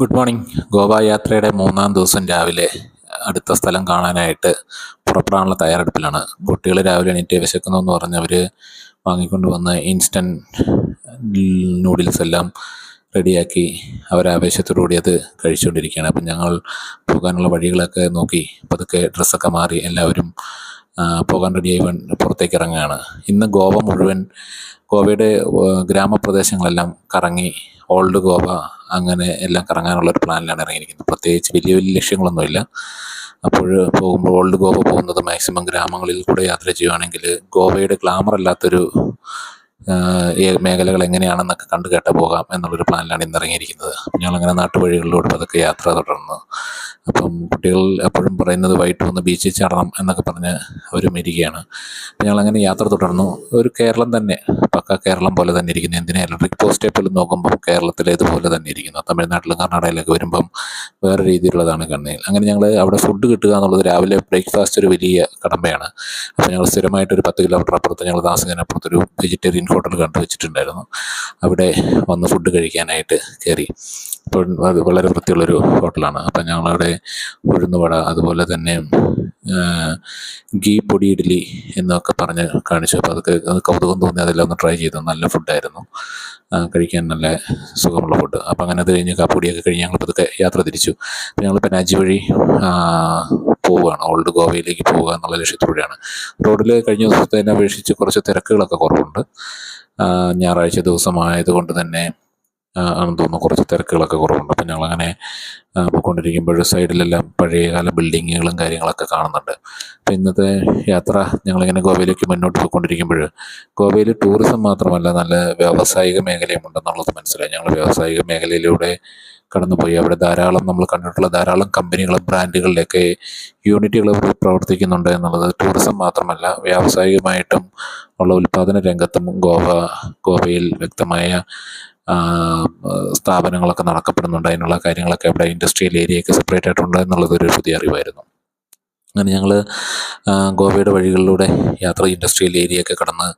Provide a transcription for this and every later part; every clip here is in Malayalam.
ഗുഡ് മോർണിംഗ് ഗോവ യാത്രയുടെ മൂന്നാം ദിവസം രാവിലെ അടുത്ത സ്ഥലം കാണാനായിട്ട് പുറപ്പെടാനുള്ള തയ്യാറെടുപ്പിലാണ്. കുട്ടികൾ രാവിലെ എണീറ്റ് വിശക്കുന്നു എന്ന് പറഞ്ഞ് അവർ വാങ്ങിക്കൊണ്ട് വന്ന ഇൻസ്റ്റന്റ് നൂഡിൽസ് എല്ലാം റെഡിയാക്കി അവരാവേശത്തോടുകൂടി അത് കഴിച്ചുകൊണ്ടിരിക്കുകയാണ്. അപ്പം ഞങ്ങൾ പോകാനുള്ള വഴികളൊക്കെ നോക്കി. പതുക്കെ ഡ്രസ്സൊക്കെ മാറി എല്ലാവരും പോകാൻ റെഡിയായി പുറത്തേക്ക് ഇറങ്ങുകയാണ്. ഇന്ന് ഗോവ മുഴുവൻ ഗോവയുടെ ഗ്രാമപ്രദേശങ്ങളെല്ലാം കറങ്ങി ഓൾഡ് ഗോവ അങ്ങനെ എല്ലാം കറങ്ങാനുള്ള ഒരു പ്ലാനിലാണ് ഇറങ്ങിയിരിക്കുന്നത്. പ്രത്യേകിച്ച് വലിയ വലിയ ലക്ഷ്യങ്ങളൊന്നുമില്ല. അപ്പോൾ പോകുമ്പോൾ ഓൾഡ് ഗോവ പോകുന്നത് മാക്സിമം ഗ്രാമങ്ങളിൽ കൂടെ യാത്ര ചെയ്യുകയാണെങ്കിൽ ഗോവയുടെ ഗ്ലാമർ അല്ലാത്തൊരു മേഖലകൾ എങ്ങനെയാണെന്നൊക്കെ കണ്ടു കേട്ട പോകാം എന്നുള്ളൊരു പ്ലാനിലാണ് ഇന്ന് ഇറങ്ങിയിരിക്കുന്നത്. ഞങ്ങളങ്ങനെ നാട്ടുവഴികളിലൂടെ പതുക്കെ യാത്ര തുടർന്നു അപ്പം കുട്ടികൾ എപ്പോഴും പറയുന്നത് വൈകിട്ട് വന്ന് ബീച്ചിൽ ചാടണം എന്നൊക്കെ പറഞ്ഞ് അവരും ഇരിക്കുകയാണ് അപ്പം ഞങ്ങളങ്ങനെ യാത്ര തുടർന്നു. ഒരു കേരളം തന്നെ പക്ക കേരളം പോലെ തന്നെ ഇരിക്കുന്നു. എന്തിനാ ഇലക്ട്രിക് പോസ്റ്റേ പോലും നോക്കുമ്പോൾ കേരളത്തിലെ ഇതുപോലെ തന്നെ ഇരിക്കുന്നു. തമിഴ്നാട്ടിലും കർണാടകയിലൊക്കെ വരുമ്പം വേറെ രീതിയിലുള്ളതാണ് കണ്ണീർ അങ്ങനെ ഞങ്ങൾ അവിടെ ഫുഡ് കിട്ടുക എന്നുള്ളത് രാവിലെ ബ്രേക്ക്ഫാസ്റ്റ് ഒരു വലിയ കടമ്പയാണ് അപ്പോൾ ഞങ്ങൾ സ്ഥിരമായിട്ട് ഒരു പത്ത് കിലോമീറ്റർ അപ്പുറത്ത് ഞങ്ങൾ താമസിക്കുന്നതിനപ്പുറത്ത് ഒരു വെജിറ്റേറിയൻ ഹോട്ടൽ കണ്ടു വെച്ചിട്ടുണ്ടായിരുന്നു. അവിടെ വന്ന് ഫുഡ് കഴിക്കാനായിട്ട് കയറി അപ്പോൾ അത് വളരെ വൃത്തിയുള്ളൊരു ഹോട്ടലാണ്. അപ്പം ഞങ്ങളവിടെ ഉഴുന്നുവട അതുപോലെ തന്നെ ഗീ പൊടി ഇഡ്ഡലി എന്നൊക്കെ പറഞ്ഞ് കാണിച്ചു. അപ്പോൾ അതൊക്കെ അത് കൗതുകം തോന്നി അതെല്ലാം ഒന്ന് ട്രൈ ചെയ്തു. നല്ല ഫുഡായിരുന്നു. കഴിക്കാൻ നല്ല സുഖമുള്ള ഫുഡ്. അപ്പം അങ്ങനെ അത് കഴിഞ്ഞ് കാപ്പൊടിയൊക്കെ കഴിഞ്ഞ് ഞങ്ങൾ പതുക്കെ യാത്ര തിരിച്ചു. അപ്പോൾ ഞങ്ങൾ പനാജി വഴി പോവുകയാണ്. ഓൾഡ് ഗോവയിലേക്ക് പോവുക എന്നുള്ള ലക്ഷ്യത്തിലൂടെയാണ് റോഡിൽ കഴിഞ്ഞ ദിവസത്തെ അപേക്ഷിച്ച് കുറച്ച് തിരക്കുകളൊക്കെ കുറവുണ്ട്. ഞായറാഴ്ച ദിവസമായതുകൊണ്ട് തന്നെ ആണെന്ന് തോന്നുന്നു. കുറച്ച് തിരക്കുകളൊക്കെ കുറവുണ്ട്. അപ്പം ഞങ്ങളങ്ങനെ പോയിക്കൊണ്ടിരിക്കുമ്പോൾ സൈഡിലെല്ലാം പഴയകാല ബിൽഡിങ്ങുകളും കാര്യങ്ങളൊക്കെ കാണുന്നുണ്ട്. അപ്പം ഇന്നത്തെ യാത്ര ഞങ്ങളിങ്ങനെ ഗോവയിലേക്ക് മുന്നോട്ട് പോയിക്കൊണ്ടിരിക്കുമ്പോൾ ഗോവയിൽ ടൂറിസം മാത്രമല്ല നല്ല വ്യാവസായിക മേഖലയും ഉണ്ടെന്നുള്ളത് മനസ്സിലായി. ഞങ്ങൾ വ്യാവസായിക മേഖലയിലൂടെ കടന്നുപോയി. അവിടെ ധാരാളം നമ്മൾ കണ്ടിട്ടുള്ള ധാരാളം കമ്പനികളും ബ്രാൻഡുകളിലൊക്കെ യൂണിറ്റുകൾ പ്രവർത്തിക്കുന്നുണ്ട് എന്നുള്ളത് ടൂറിസം മാത്രമല്ല വ്യാവസായികമായിട്ടും ഉള്ള ഉൽപ്പാദന രംഗത്തും ഗോവ ഗോവയിൽ വ്യക്തമായ സ്ഥാപനങ്ങളൊക്കെ നടക്കപ്പെടുന്നുണ്ട്. അതിനുള്ള കാര്യങ്ങളൊക്കെ അവിടെ ഇൻഡസ്ട്രിയൽ ഏരിയയൊക്കെ സെപ്പറേറ്റ് ആയിട്ടുണ്ട് എന്നുള്ളതൊരു പുതിയ അറിവായിരുന്നു. അങ്ങനെ ഞങ്ങൾ ഗോവയുടെ വഴികളിലൂടെ യാത്ര ഇൻഡസ്ട്രിയൽ ഏരിയയൊക്കെ കടന്ന്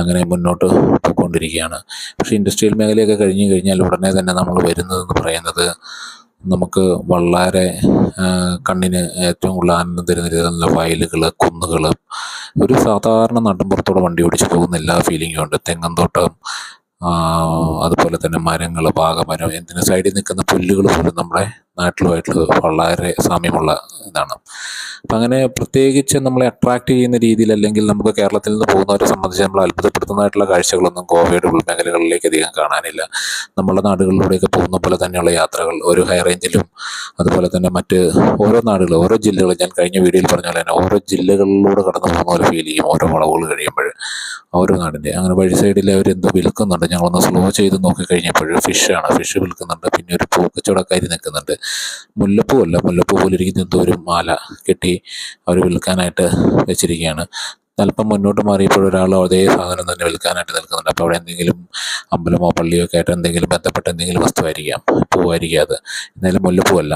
അങ്ങനെ മുന്നോട്ട് പോയിക്കൊണ്ടിരിക്കുകയാണ്. പക്ഷേ ഇൻഡസ്ട്രിയൽ മേഖലയൊക്കെ കഴിഞ്ഞ് കഴിഞ്ഞാൽ ഉടനെ തന്നെ നമ്മൾ വരുന്നതെന്ന് പറയുന്നത് നമുക്ക് വളരെ കണ്ണിന് ഏറ്റവും കൂടുതൽ ആനന്ദം തരുന്ന വയലുകൾ കുന്നുകൾ ഒരു സാധാരണ നാട്ടിൻപുറത്തോടെ വണ്ടി ഓടിച്ചു പോകുന്ന എല്ലാ ഫീലിങ്ങും ഉണ്ട്. തെങ്ങന്തോട്ടം അതുപോലെ തന്നെ മരങ്ങൾ പാകമരം എന്തിനു സൈഡിൽ നിൽക്കുന്ന പുല്ലുകൾ പോലും നമ്മുടെ നാട്ടിലുമായിട്ട് വളരെ സാമ്യമുള്ള ഇതാണ്. അപ്പം അങ്ങനെ പ്രത്യേകിച്ച് നമ്മളെ അട്രാക്റ്റ് ചെയ്യുന്ന രീതിയിൽ അല്ലെങ്കിൽ നമുക്ക് കേരളത്തിൽ നിന്ന് പോകുന്നവരെ സംബന്ധിച്ച് നമ്മൾ അത്ഭുതപ്പെടുത്തുന്നതായിട്ടുള്ള കാഴ്ചകളൊന്നും ഗോവയുടെ ഉൾമേഖലകളിലേക്ക് അധികം കാണാനില്ല. നമ്മുടെ നാടുകളിലൂടെയൊക്കെ പോകുന്ന പോലെ തന്നെയുള്ള യാത്രകൾ ഒരു ഹൈ റേഞ്ചിലും അതുപോലെ തന്നെ മറ്റ് ഓരോ നാടുകൾ ഓരോ ജില്ലകൾ ഞാൻ കഴിഞ്ഞ വീഡിയോയിൽ പറഞ്ഞ പോലെ തന്നെ ഓരോ ജില്ലകളിലൂടെ കടന്നു പോകുന്ന ഒരു ഫീൽ ചെയ്യും ഓരോ വളവുകൾ കഴിയുമ്പോൾ. ഓരോ നാടിന്റെ അങ്ങനെ വഴി സൈഡിൽ അവർ എന്തോ വിൽക്കുന്നുണ്ട് ഞങ്ങളൊന്ന് സ്ലോ ചെയ്ത് നോക്കി കഴിഞ്ഞപ്പോൾ ഫിഷാണ് ഫിഷ് വിൽക്കുന്നുണ്ട്. പിന്നെ ഒരു പൂക്കച്ചവടക്കാരി നിൽക്കുന്നുണ്ട്. മുല്ലപ്പൂ അല്ല മുല്ലപ്പൂ പോലിരിക്കുന്ന എന്തോ ഒരു മാല കെട്ടി അവർ വിൽക്കാനായിട്ട് വെച്ചിരിക്കുകയാണ്. അല്പം മുന്നോട്ട് മാറിയപ്പോൾ ഒരാൾ അതേ സാധനം തന്നെ വിൽക്കാനായിട്ട് നിൽക്കുന്നുണ്ട്. അപ്പോൾ അവിടെ എന്തെങ്കിലും അമ്പലമോ പള്ളിയോ ഒക്കെ ആയിട്ട് എന്തെങ്കിലും ബന്ധപ്പെട്ട എന്തെങ്കിലും വസ്തുവായിരിക്കാം പൂവായിരിക്കാം അത്. എന്തായാലും മുല്ലപ്പൂവല്ല.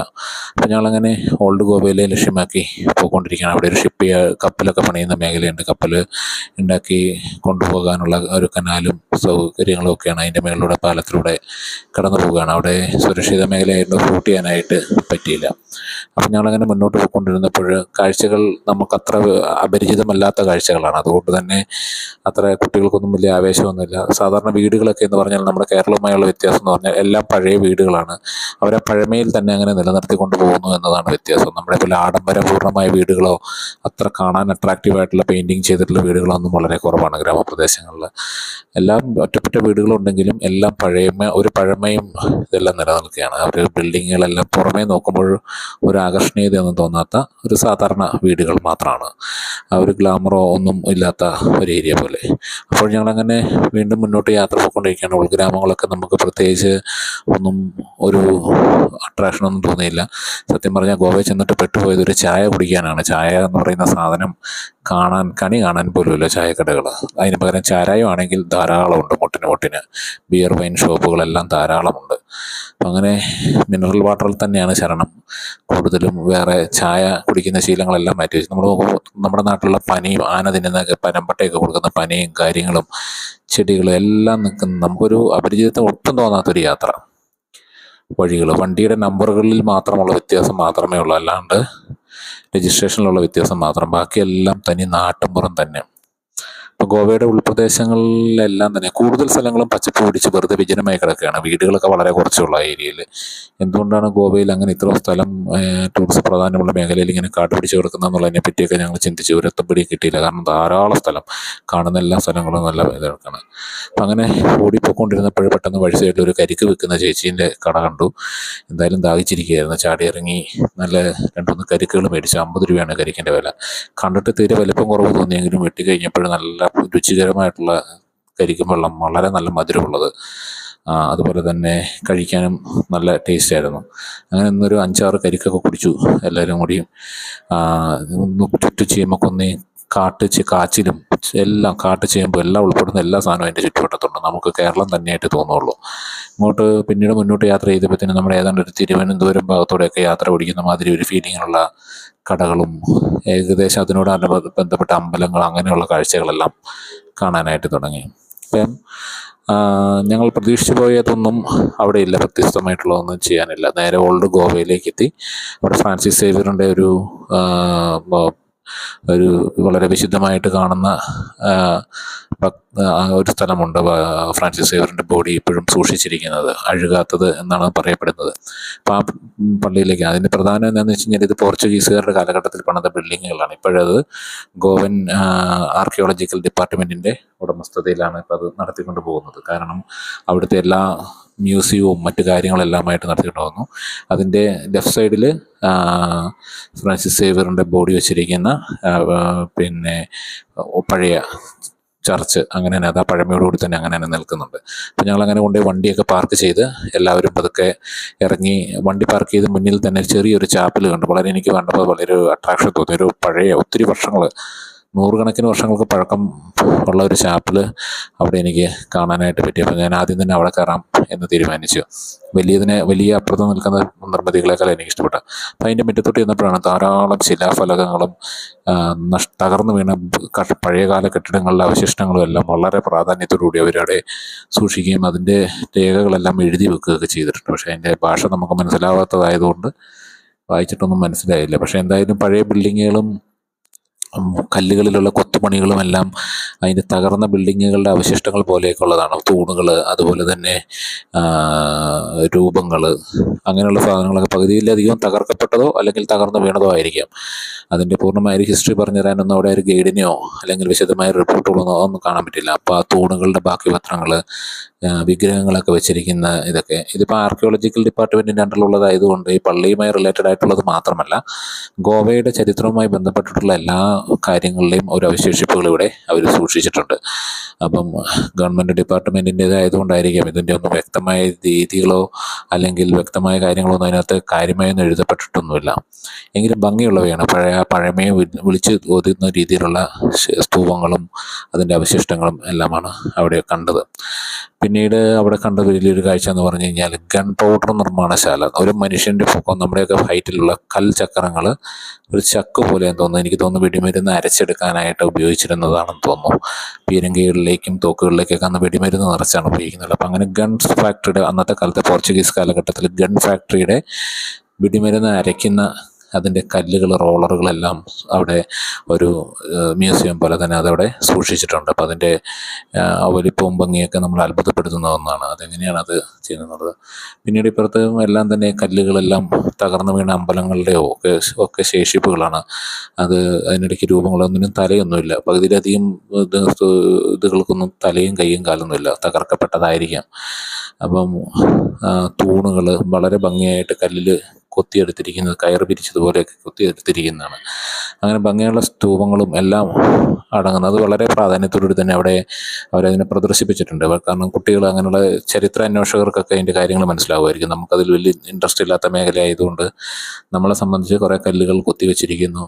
അപ്പോൾ ഞങ്ങളങ്ങനെ ഓൾഡ് ഗോവയിലെ ലക്ഷ്യമാക്കി പോയിക്കൊണ്ടിരിക്കുകയാണ്. അവിടെ ഒരു ഷിപ്പ് കപ്പലൊക്കെ പണിയുന്ന മേഖലയുണ്ട്. കപ്പൽ ഉണ്ടാക്കി കൊണ്ടുപോകാനുള്ള ഒരു കനാലും സൗകര്യങ്ങളും ഒക്കെയാണ് അതിന്റെ മേളിലൂടെ പാലത്തിലൂടെ കടന്നു പോവുകയാണ്. അവിടെ സുരക്ഷിത മേഖലയായിട്ട് ഫ്രൂട്ട് ചെയ്യാനായിട്ട് പറ്റിയില്ല. അപ്പം ഞങ്ങളങ്ങനെ മുന്നോട്ട് പോയിക്കൊണ്ടിരുന്നപ്പോൾ കാഴ്ചകൾ നമുക്കത്ര അപരിചിതമല്ലാത്ത കാഴ്ചകളാണ്. അതുകൊണ്ട് തന്നെ അത്ര കുട്ടികൾക്കൊന്നും വലിയ ആവേശമൊന്നുമില്ല. സാധാരണ വീടുകളൊക്കെ എന്ന് പറഞ്ഞാൽ നമ്മുടെ കേരളവുമായുള്ള വ്യത്യാസം എന്ന് പറഞ്ഞാൽ എല്ലാം പഴയ വീടുകളാണ്. അവരെ പഴമയിൽ തന്നെ അങ്ങനെ നിലനിർത്തിക്കൊണ്ട് പോകുന്നു എന്നതാണ് വ്യത്യാസം. നമ്മുടെ പോലെ ആഡംബരപൂർണമായ വീടുകളോ അത്ര കാണാൻ അട്രാക്റ്റീവ് ആയിട്ടുള്ള പെയിന്റിങ് ചെയ്തിട്ടുള്ള വീടുകളോ ഒന്നും വളരെ കുറവാണ് ഗ്രാമപ്രദേശങ്ങളിൽ. എല്ലാം ഒറ്റപ്പെട്ട വീടുകളുണ്ടെങ്കിലും എല്ലാം പഴയമ ഒരു പഴമയും ഇതെല്ലാം നിലനിൽക്കുകയാണ്. അവർ ബിൽഡിങ്ങുകളെല്ലാം പുറമേ നോക്കുമ്പോൾ ഒരു ആകർഷണീയതയൊന്നും തോന്നാത്ത ഒരു സാധാരണ വീടുകൾ മാത്രമാണ്. ആ ഒരു ഗ്ലാമറോ ഒന്നും ഇല്ലാത്ത ഒരു ഏരിയ പോലെ. അപ്പോൾ ഞങ്ങളങ്ങനെ വീണ്ടും മുന്നോട്ട് യാത്ര പോയിക്കൊണ്ടിരിക്കുകയാണ്. ഉൾഗ്രാമങ്ങളൊക്കെ നമുക്ക് പ്രത്യേകിച്ച് ഒന്നും ഒരു അട്രാക്ഷനൊന്നും തോന്നിയില്ല. സത്യം പറഞ്ഞാൽ ഗോവയിൽ ചെന്നിട്ട് പെട്ടുപോയത് ഒരു ചായ കുടിക്കാനാണ്. ചായ എന്ന് പറയുന്ന സാധനം കാണാൻ കണി കാണാൻ പോലുമില്ല ചായക്കടകൾ അതിന് പകരം ചാരായം ആണെങ്കിൽ ധാരാളമുണ്ട് മുട്ടിന് മുട്ടിന്. ബിയർ വൈൻ ഷോപ്പുകളെല്ലാം ധാരാളമുണ്ട്. അങ്ങനെ മിനറൽ വാട്ടറിൽ തന്നെയാണ് ശരണം കൂടുതലും വേറെ ചായ കുടിക്കുന്ന ശീലങ്ങളെല്ലാം മാറ്റി വെച്ചു. നമ്മൾ നമ്മുടെ നാട്ടിലുള്ള പനിയും ആന തിന്നുന്ന പനമ്പട്ടയൊക്കെ കൊടുക്കുന്ന പനിയും കാര്യങ്ങളും ചെടികളും എല്ലാം നിൽക്കുന്ന നമുക്കൊരു അപരിചിതത്വം ഒട്ടും തോന്നാത്തൊരു യാത്ര. വഴികൾ വണ്ടിയുടെ നമ്പറുകളിൽ മാത്രമുള്ള വ്യത്യാസം മാത്രമേ ഉള്ളൂ. അല്ലാണ്ട് രജിസ്ട്രേഷനിലുള്ള വ്യത്യാസം മാത്രം. ബാക്കിയെല്ലാം തനി നാട്ടിൻപുറം തന്നെ ഇപ്പോൾ ഗോവയുടെ ഉൾപ്രദേശങ്ങളിലെല്ലാം തന്നെ കൂടുതൽ സ്ഥലങ്ങളും പച്ചപ്പ് പിടിച്ച് വെറുതെ വിജനമായി കിടക്കുകയാണ്. വീടുകളൊക്കെ വളരെ കുറച്ചുള്ള ഏരിയയിൽ. എന്തുകൊണ്ടാണ് ഗോവയിൽ അങ്ങനെ ഇത്ര സ്ഥലം ടൂറിസ്റ്റ് പ്രാധാന്യമുള്ള മേഖലയിൽ ഇങ്ങനെ കാട് പിടിച്ച് കിടക്കുന്നതെന്നുള്ളതിനെ പറ്റിയൊക്കെ ഞങ്ങൾ ചിന്തിച്ച് ഒരു എത്തപ്പിടി കിട്ടിയില്ല. കാരണം ധാരാളം സ്ഥലം കാണുന്ന എല്ലാ സ്ഥലങ്ങളും നല്ല ഇതാണ്. അപ്പം അങ്ങനെ ഓടിപ്പോയിക്കൊണ്ടിരുന്നപ്പോൾ പെട്ടെന്ന് വഴി സൈഡിൽ ഒരു കരിക്ക് വിൽക്കുന്ന ചേച്ചീന്റെ കട കണ്ടു. എന്തായാലും ദാഹിച്ചിരിക്കുകയായിരുന്നു. ചാടി ഇറങ്ങി നല്ല രണ്ടുമൂന്ന് കരിക്കുകൾ മേടിച്ചു. അമ്പത് രൂപയാണ് കരിക്കിന്റെ വില. കണ്ടിട്ട് തീരെ വലിപ്പം കുറവ് തോന്നിയെങ്കിലും വെട്ടി കഴിഞ്ഞപ്പോൾ നല്ല രുചികരമായിട്ടുള്ള കരിക്കും വെള്ളം വളരെ നല്ല മധുരമുള്ളത്. അതുപോലെ തന്നെ കഴിക്കാനും നല്ല ടേസ്റ്റ് ആയിരുന്നു. അങ്ങനെ ഇന്നൊരു അഞ്ചാറ് കരിക്കൊക്കെ കുടിച്ചു എല്ലാവരും കൂടിയും. ചുറ്റു ചീമക്കൊന്നി കാട്ടിച്ച് കാച്ചിലും എല്ലാം കാട്ട് ചെയ്യുമ്പോൾ എല്ലാം ഉൾപ്പെടുന്ന എല്ലാ സാധനവും അതിന്റെ ചുറ്റുവട്ടത്തുണ്ട്. നമുക്ക് കേരളം തന്നെയായിട്ട് തോന്നുള്ളൂ. ഇങ്ങോട്ട് പിന്നീട് മുന്നോട്ട് യാത്ര ചെയ്തപ്പോഴത്തേനും നമ്മുടെ ഏതാണ്ട് ഒരു തിരുവനന്തപുരം ഭാഗത്തോടെയൊക്കെ യാത്ര പിടിക്കുന്ന മാതിരി ഒരു ഫീലിങ്ങുള്ള കടകളും ഏകദേശം അതിനോട് ബന്ധപ്പെട്ട അമ്പലങ്ങൾ അങ്ങനെയുള്ള കാഴ്ചകളെല്ലാം കാണാനായിട്ട് തുടങ്ങി. അപ്പം ഞങ്ങൾ പ്രതീക്ഷിച്ചു പോയതൊന്നും അവിടെ ഇല്ല. വ്യത്യസ്തമായിട്ടുള്ളതൊന്നും ചെയ്യാനില്ല. നേരെ ഓൾഡ് ഗോവയിലേക്ക് എത്തി. അവിടെ ഫ്രാൻസിസ് സേവിയറിന്റെ ഒരു ഒരു വളരെ വിശുദ്ധമായിട്ട് കാണുന്ന ഒരു സ്ഥലമുണ്ട് ഫ്രാൻസിസ് സേവറിന്റെ ബോഡി ഇപ്പോഴും സൂക്ഷിച്ചിരിക്കുന്നത് അഴുകാത്തത് എന്നാണ് പറയപ്പെടുന്നത്. അപ്പോൾ ആ പള്ളിയിലേക്ക് അതിന്റെ പ്രധാനം എന്താണെന്ന് വെച്ച് കഴിഞ്ഞാൽ ഇത് പോർച്ചുഗീസുകാരുടെ കാലഘട്ടത്തിൽ പണിത ബിൽഡിങ്ങുകളാണ്. ഇപ്പോഴത് ഗോവൻ ആർക്കിയോളജിക്കൽ ഡിപ്പാർട്ട്മെന്റിന്റെ ഉടമസ്ഥതയിലാണ് ഇപ്പോൾ അത് നടത്തിക്കൊണ്ട് പോകുന്നത് കാരണം അവിടുത്തെ എല്ലാ മ്യൂസിയവും മറ്റു കാര്യങ്ങളെല്ലാമായിട്ട് നടത്തിക്കൊണ്ട് വന്നു അതിന്റെ ലെഫ്റ്റ് സൈഡിൽ ഫ്രാൻസിസ് സേവിയറിന്റെ ബോഡി വെച്ചിരിക്കുന്ന പിന്നെ പഴയ ചർച്ച് അങ്ങനെ തന്നെ അത് ആ പഴമയോടുകൂടി തന്നെ അങ്ങനെ തന്നെ നിൽക്കുന്നുണ്ട്. അപ്പം ഞങ്ങൾ അങ്ങനെ കൊണ്ടുപോയി വണ്ടിയൊക്കെ പാർക്ക് ചെയ്ത് എല്ലാവരും പതുക്കെ ഇറങ്ങി വണ്ടി പാർക്ക് ചെയ്ത് മുന്നിൽ തന്നെ ചെറിയൊരു ചാപ്പൽ കണ്ടു. വളരെ എനിക്ക് കണ്ടപ്പോൾ വളരെ ഒരു അട്രാക്ഷൻ തോന്നി. ഒരു പഴയ ഒത്തിരി വർഷങ്ങൾ നൂറുകണക്കിന് വർഷങ്ങൾക്ക് പഴക്കം ഉള്ള ഒരു ചാപ്പൽ അവിടെ എനിക്ക് കാണാനായിട്ട് പറ്റി അപ്പോൾ ഞാൻ ആദ്യം തന്നെ അവിടെ കയറാം എന്ന് തീരുമാനിച്ചു. വലിയതിനെ വലിയ അപ്പുറത്ത് നിൽക്കുന്ന നിർമ്മിതികളെക്കാൾ എനിക്ക് ഇഷ്ടപ്പെട്ടു അപ്പം അതിന്റെ മുറ്റത്തോട്ട് ചെന്നപ്പോഴാണ് ധാരാളം ശിലാഫലകങ്ങളും തകർന്നു വീണ പഴയകാല കെട്ടിടങ്ങളുടെ അവശിഷ്ടങ്ങളും എല്ലാം വളരെ പ്രാധാന്യത്തോടുകൂടി അവരവിടെ സൂക്ഷിക്കുകയും അതിന്റെ രേഖകളെല്ലാം എഴുതി വെക്കുകയൊക്കെ ചെയ്തിട്ടുണ്ട്. പക്ഷേ അതിന്റെ ഭാഷ നമുക്ക് മനസ്സിലാവാത്തതായതുകൊണ്ട് വായിച്ചിട്ടൊന്നും മനസ്സിലായില്ല. പക്ഷേ എന്തായാലും പഴയ ബിൽഡിങ്ങുകളും കല്ലുകളിലുള്ള കൊത്തുപണികളുമെല്ലാം അതിന്റെ തകർന്ന ബിൽഡിങ്ങുകളുടെ അവശിഷ്ടങ്ങൾ പോലെയൊക്കെ ഉള്ളതാണ് തൂണുകൾ അതുപോലെ തന്നെ രൂപങ്ങൾ അങ്ങനെയുള്ള സാധനങ്ങളൊക്കെ പകുതിയിലധികം തകർക്കപ്പെട്ടതോ അല്ലെങ്കിൽ തകർന്നു വീണതോ ആയിരിക്കാം. അതിന്റെ പൂർണമായ ഒരു ഹിസ്റ്ററി പറഞ്ഞു തരാനൊന്നും അവിടെ ഒരു ഗൈഡിനെയോ അല്ലെങ്കിൽ വിശദമായ റിപ്പോർട്ടുകളോ ഒന്നും കാണാൻ പറ്റില്ല. അപ്പോൾ ആ തൂണുകളുടെ ബാക്കി പത്രങ്ങൾ വിഗ്രഹങ്ങളൊക്കെ വെച്ചിരിക്കുന്ന ഇതൊക്കെ. ഇതിപ്പോൾ ആർക്കിയോളജിക്കൽ ഡിപ്പാർട്ട്മെന്റിന്റെ അണ്ടറിലുള്ളതായതുകൊണ്ട് ഈ പള്ളിയുമായി റിലേറ്റഡ് ആയിട്ടുള്ളത് മാത്രമല്ല ഗോവയുടെ ചരിത്രവുമായി ബന്ധപ്പെട്ടിട്ടുള്ള എല്ലാ കാര്യങ്ങളിലെയും ഒരു അവശേഷിപ്പുകൾ ഇവിടെ അവർ സൂക്ഷിച്ചിട്ടുണ്ട്. അപ്പം ഗവൺമെന്റ് ഡിപ്പാർട്ട്മെന്റിന്റേതായതുകൊണ്ടായിരിക്കാം ഇതിന്റെ ഒന്നും വ്യക്തമായ രീതികളോ അല്ലെങ്കിൽ വ്യക്തമായ കാര്യങ്ങളോ ഒന്നും അതിനകത്ത് കാര്യമായൊന്നും എഴുതപ്പെട്ടിട്ടൊന്നുമില്ല. എങ്കിലും ഭംഗിയുള്ളവയാണ്. പഴയ പഴമയെ വിളിച്ച് ഓതുന്ന രീതിയിലുള്ള സ്തൂപങ്ങളും അതിന്റെ അവശിഷ്ടങ്ങളും എല്ലാമാണ് അവിടെ കണ്ടത്. പിന്നീട് അവിടെ കണ്ട വലിയൊരു കാഴ്ച എന്ന് പറഞ്ഞു കഴിഞ്ഞാൽ ഗൺ പൗഡർ നിർമ്മാണശാല. ഒരു മനുഷ്യന്റെ പൊക്കം നമ്മുടെയൊക്കെ ഹൈറ്റിലുള്ള കൽചക്രങ്ങൾ ഒരു ചക്ക് പോലെ തോന്നുന്നു. എനിക്ക് തോന്നുന്നു വെടിമരുന്ന് അരച്ചെടുക്കാനായിട്ട് ഉപയോഗിച്ചിരുന്നതാണെന്ന് തോന്നുന്നു. പീരങ്കികളിലേക്കും തോക്കുകളിലേക്കൊക്കെ അന്ന് വെടിമരുന്ന് നിറച്ചാണ് ഉപയോഗിക്കുന്നത്. അപ്പം അങ്ങനെ ഗൺസ് ഫാക്ടറിയുടെ അന്നത്തെ കാലത്തെ പോർച്ചുഗീസ് കാലഘട്ടത്തിൽ ഗൺ ഫാക്ടറിയുടെ വെടിമരുന്ന് അരയ്ക്കുന്ന അതിന്റെ കല്ലുകൾ റോളറുകളെല്ലാം അവിടെ ഒരു മ്യൂസിയം പോലെ തന്നെ അതവിടെ സൂക്ഷിച്ചിട്ടുണ്ട്. അപ്പോൾ അതിന്റെ വലിപ്പവും ഭംഗിയൊക്കെ നമ്മൾ അത്ഭുതപ്പെടുത്തുന്ന ഒന്നാണ്. അതെങ്ങനെയാണ് അത് ചെയ്യുന്നത്? പിന്നീട് ഇപ്പുറത്ത് എല്ലാം തന്നെ കല്ലുകളെല്ലാം തകർന്നു വീണ അമ്പലങ്ങളുടെയോ ഒക്കെ ഒക്കെ ശേഷിപ്പുകളാണ്. അത് അതിനിടയ്ക്ക് രൂപങ്ങളൊന്നിനും തലയൊന്നുമില്ല. പകുതിയിലധികം ഇത് ഇതുകൾക്കൊന്നും തലയും കൈയും കാലൊന്നുമില്ല. തകർക്കപ്പെട്ടതായിരിക്കാം. അപ്പം തൂണുകൾ വളരെ ഭംഗിയായിട്ട് കല്ലിൽ കൊത്തിയെടുത്തിരിക്കുന്നത് കയർ പിരിച്ചതുപോലെയൊക്കെ കൊത്തിയെടുത്തിരിക്കുന്നതാണ്. അങ്ങനെ ഭംഗിയുള്ള സ്തൂപങ്ങളും എല്ലാം അടങ്ങുന്നത് അത് വളരെ പ്രാധാന്യത്തോടുകൂടി തന്നെ അവിടെ അവരതിനെ പ്രദർശിപ്പിച്ചിട്ടുണ്ട്. കാരണം കുട്ടികൾ അങ്ങനെയുള്ള ചരിത്ര അന്വേഷകർക്കൊക്കെ അതിന്റെ കാര്യങ്ങൾ മനസ്സിലാവുമായിരിക്കും. നമുക്കതിൽ വലിയ ഇൻട്രസ്റ്റ് ഇല്ലാത്ത മേഖല ആയതുകൊണ്ട് നമ്മളെ സംബന്ധിച്ച് കുറേ കല്ലുകൾ കൊത്തിവെച്ചിരിക്കുന്നു.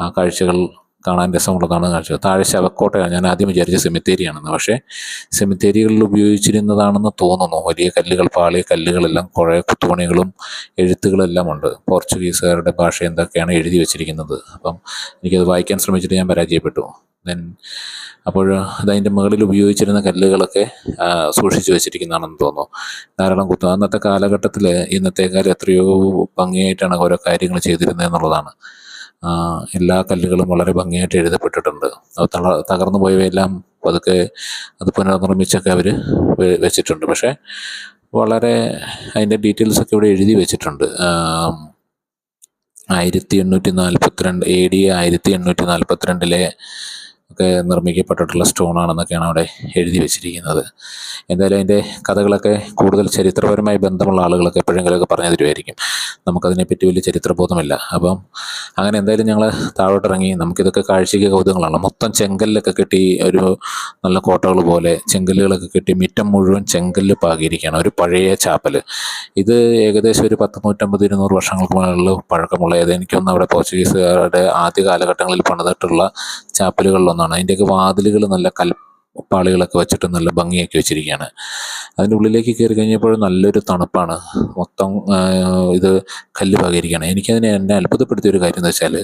ആ കാഴ്ചകൾ കാണാൻ രസമുള്ളതാണ് കാഴ്ച. താഴെ ശവക്കോട്ടയാണ് ഞാൻ ആദ്യം വിചാരിച്ച സെമിത്തേരിയാണെന്ന് പക്ഷേ സെമിത്തേരികളിൽ ഉപയോഗിച്ചിരുന്നതാണെന്ന് തോന്നുന്നു. വലിയ കല്ലുകൾ പാളിയ കല്ലുകളെല്ലാം കുറേ കുത്തുപണികളും എഴുത്തുകളെല്ലാം ഉണ്ട്. പോർച്ചുഗീസുകാരുടെ ഭാഷ എന്തൊക്കെയാണ് എഴുതി വെച്ചിരിക്കുന്നത്? അപ്പം എനിക്കത് വായിക്കാൻ ശ്രമിച്ചിട്ട് ഞാൻ പരാജയപ്പെട്ടു. ദെൻ അപ്പോൾ അതതിന്റെ മുകളിൽ ഉപയോഗിച്ചിരുന്ന കല്ലുകളൊക്കെ സൂക്ഷിച്ചു വെച്ചിരിക്കുന്നതാണെന്ന് തോന്നുന്നു. ധാരാളം കുത്തു അന്നത്തെ കാലഘട്ടത്തിൽ ഇന്നത്തേക്കാൾ എത്രയോ ഭംഗിയായിട്ടാണ് ഓരോ കാര്യങ്ങൾ ചെയ്തിരുന്നത് എന്നുള്ളതാണ്. എല്ലാ കല്ലുകളും വളരെ ഭംഗിയായിട്ട് എഴുതപ്പെട്ടിട്ടുണ്ട്. അത് തള തകർന്നു പോയവയെല്ലാം പതുക്കെ അത് പുനർനിർമ്മിച്ചൊക്കെ അവർ വെച്ചിട്ടുണ്ട്. പക്ഷേ വളരെ അതിന്റെ ഡീറ്റെയിൽസൊക്കെ ഇവിടെ എഴുതി വെച്ചിട്ടുണ്ട്. ആയിരത്തി എണ്ണൂറ്റി നാൽപ്പത്തിരണ്ട് എ ഡി ആയിരത്തി എണ്ണൂറ്റി നാൽപ്പത്തിരണ്ടിലെ ഒക്കെ നിർമ്മിക്കപ്പെട്ടിട്ടുള്ള സ്റ്റോണാണെന്നൊക്കെയാണ് അവിടെ എഴുതി വെച്ചിരിക്കുന്നത്. എന്തായാലും അതിന്റെ കഥകളൊക്കെ കൂടുതൽ ചരിത്രപരമായി ബന്ധമുള്ള ആളുകളൊക്കെ എപ്പോഴെങ്കിലുമൊക്കെ പറഞ്ഞു തരുമായിരിക്കും. നമുക്കതിനെപ്പറ്റി വലിയ ചരിത്രബോധമില്ല. അപ്പം അങ്ങനെ എന്തായാലും ഞങ്ങൾ താഴോട്ടിറങ്ങി നമുക്കിതൊക്കെ കാഴ്ചയ്ക്ക് കൗതുകങ്ങളാണ്. മൊത്തം ചെങ്കല്ലൊക്കെ കെട്ടി ഒരു നല്ല കോട്ടകൾ പോലെ ചെങ്കല്ലുകളൊക്കെ കെട്ടി മിറ്റം മുഴുവൻ ചെങ്കല്ല് പാകിയിരിക്കുകയാണ്. ഒരു പഴയ ചാപ്പൽ ഇത് ഏകദേശം ഒരു പത്ത് നൂറ്റമ്പത് ഇരുന്നൂറ് വർഷങ്ങൾക്ക് മുകളിൽ പഴക്കമുള്ള ഏതെനിക്കൊന്നും അവിടെ പോർച്ചുഗീസുകാരുടെ ആദ്യ കാലഘട്ടങ്ങളിൽ പണിതിട്ടുള്ള ചാപ്പലുകളിലൊന്നാണ് അതിന്റെയൊക്കെ വാതിലുകൾ നല്ല കൽപ്പാളികളൊക്കെ വെച്ചിട്ട് നല്ല ഭംഗിയൊക്കെ വെച്ചിരിക്കുകയാണ്. അതിന്റെ ഉള്ളിലേക്ക് കയറി കഴിഞ്ഞപ്പോൾ നല്ലൊരു തണുപ്പാണ്. മൊത്തം ഇത് കല്ല് പകരിക്കുകയാണ് എനിക്കതിനെ എന്നെ അത്ഭുതപ്പെടുത്തിയ ഒരു കാര്യം എന്ന് വെച്ചാൽ